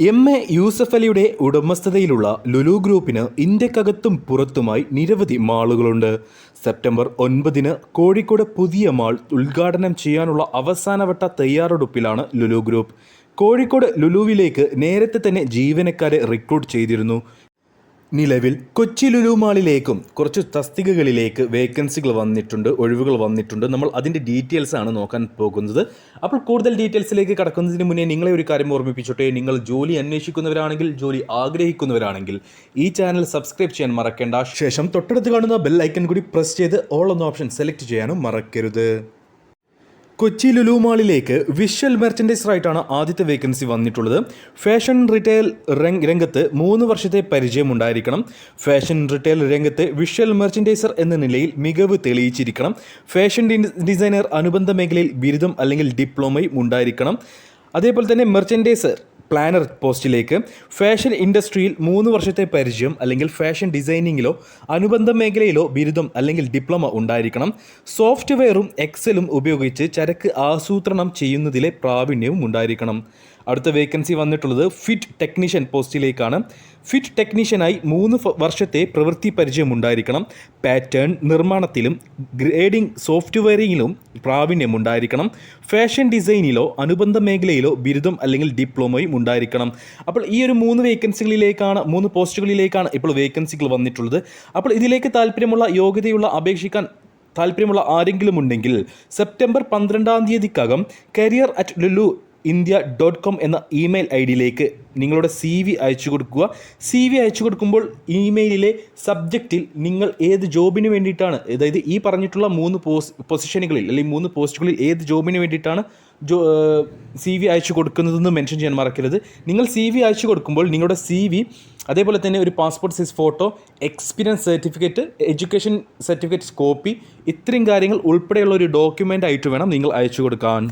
M A Yusuf അലിയുടെ ഉടമസ്ഥതയിലുള്ള ലുലു ഗ്രൂപ്പിന് ഇന്ത്യക്കകത്തും പുറത്തുമായി നിരവധി മാളുകളുണ്ട്. സെപ്റ്റംബർ ഒൻപതിന് കോഴിക്കോട് പുതിയ മാൾ ഉദ്ഘാടനം ചെയ്യാനുള്ള അവസാനവട്ട തയ്യാറെടുപ്പിലാണ് ലുലു ഗ്രൂപ്പ്. കോഴിക്കോട് ലുലുവിലേക്ക് നേരത്തെ തന്നെ ജീവനക്കാരെ റിക്രൂട്ട് ചെയ്തിരുന്നു. നിലവിൽ കൊച്ചി ലുലുമാളിലേക്കും കുറച്ച് തസ്തികകളിലേക്ക് വേക്കൻസികൾ വന്നിട്ടുണ്ട് ഒഴിവുകൾ വന്നിട്ടുണ്ട്. നമ്മൾ അതിന്റെ ഡീറ്റെയിൽസ് ആണ് നോക്കാൻ പോകുന്നത്. അപ്പോൾ കൂടുതൽ ഡീറ്റെയിൽസിലേക്ക് കടക്കുന്നതിന് മുന്നേ നിങ്ങളെ ഒരു കാര്യം ഓർമ്മിപ്പിച്ചോട്ടെ. നിങ്ങൾ ജോലി അന്വേഷിക്കുന്നവരാണെങ്കിൽ ജോലി ആഗ്രഹിക്കുന്നവരാണെങ്കിൽ ഈ ചാനൽ സബ്സ്ക്രൈബ് ചെയ്യാൻ മറക്കേണ്ട. ശേഷം തൊട്ടടുത്ത് കാണുന്ന ബെൽ ഐക്കൺ കൂടി പ്രസ് ചെയ്ത് ഓൾ എന്ന ഓപ്ഷൻ സെലക്ട് ചെയ്യാനും മറക്കരുത്. കൊച്ചി ലുലു വിഷ്വൽ വിഷ്വൽ മെർച്ചൻഡൈസറായിട്ടാണ് ആദ്യത്തെ വേക്കൻസി വന്നിട്ടുള്ളത്. ഫാഷൻ റിറ്റെയിൽ രംഗ് രംഗത്ത് മൂന്ന് വർഷത്തെ പരിചയം ഉണ്ടായിരിക്കണം ഫാഷൻ റിറ്റെയിൽ രംഗത്ത് വിഷ്വൽ മെർച്ചൻഡൈസർ എന്ന നിലയിൽ മികവ് തെളിയിച്ചിരിക്കണം. ഫാഷൻ ഡിസൈനർ അനുബന്ധ മേഖലയിൽ ബിരുദം അല്ലെങ്കിൽ ഡിപ്ലോമയും ഉണ്ടായിരിക്കണം. അതേപോലെ തന്നെ മെർച്ചൻഡൈസർ പ്ലാനർ പോസ്റ്റിലേക്ക് ഫാഷൻ ഇൻഡസ്ട്രിയിൽ മൂന്ന് വർഷത്തെ പരിചയം അല്ലെങ്കിൽ ഫാഷൻ ഡിസൈനിങ്ങിലോ അനുബന്ധ മേഖലയിലോ ബിരുദം അല്ലെങ്കിൽ ഡിപ്ലോമ ഉണ്ടായിരിക്കണം. സോഫ്റ്റ്വെയറും എക്സലും ഉപയോഗിച്ച് ചരക്ക് ആസൂത്രണം ചെയ്യുന്നതിലെ പ്രാവീണ്യവും ഉണ്ടായിരിക്കണം. അടുത്ത വേക്കൻസി വന്നിട്ടുള്ളത് ഫിറ്റ് ടെക്നീഷ്യൻ പോസ്റ്റിലേക്കാണ് ഫിറ്റ് ടെക്നീഷ്യനായി മൂന്ന് വർഷത്തെ പ്രവൃത്തി പരിചയം ഉണ്ടായിരിക്കണം. പാറ്റേൺ നിർമ്മാണത്തിലും ഗ്രേഡിംഗ് സോഫ്റ്റ്വെയറിങ്ങിലും പ്രാവീണ്യം ഉണ്ടായിരിക്കണം. ഫാഷൻ ഡിസൈനിലോ അനുബന്ധ മേഖലയിലോ ബിരുദം അല്ലെങ്കിൽ ഡിപ്ലോമയും ഉണ്ടായിരിക്കണം. അപ്പോൾ ഈ ഒരു മൂന്ന് വേക്കൻസികളിലേക്കാണ് മൂന്ന് പോസ്റ്റുകളിലേക്കാണ് ഇപ്പോൾ വേക്കൻസികൾ വന്നിട്ടുള്ളത്. അപ്പോൾ ഇതിലേക്ക് താല്പര്യമുള്ള യോഗ്യതയുള്ള അപേക്ഷിക്കാൻ താല്പര്യമുള്ള ആരെങ്കിലും ഉണ്ടെങ്കിൽ സെപ്റ്റംബർ പന്ത്രണ്ടാം തീയതിക്കകം career at Lulu India dot com എന്ന ഇമെയിൽ ഐ ഡിയിലേക്ക് നിങ്ങളുടെ സി വി അയച്ചു കൊടുക്കുക. സി വി അയച്ചു കൊടുക്കുമ്പോൾ ഇമെയിലിലെ സബ്ജക്റ്റിൽ നിങ്ങൾ ഏത് ജോബിന് വേണ്ടിയിട്ടാണ് അതായത് ഈ പറഞ്ഞിട്ടുള്ള മൂന്ന് പോസ് പൊസിഷനുകളിൽ അല്ലെങ്കിൽ മൂന്ന് പോസ്റ്റുകളിൽ ഏത് ജോബിന് വേണ്ടിയിട്ടാണ് ജോ സി വി അയച്ചു കൊടുക്കുന്നതെന്ന് മെൻഷൻ ചെയ്യാൻ മറക്കരുത്. നിങ്ങൾ സി വി അയച്ചു കൊടുക്കുമ്പോൾ നിങ്ങളുടെ സി വി അതേപോലെ തന്നെ ഒരു passport size photo experience certificate education certificate copy ഇത്രയും കാര്യങ്ങൾ ഉൾപ്പെടെയുള്ള ഒരു ഡോക്യുമെന്റ് ആയിട്ട് വേണം നിങ്ങൾ അയച്ചു കൊടുക്കാൻ.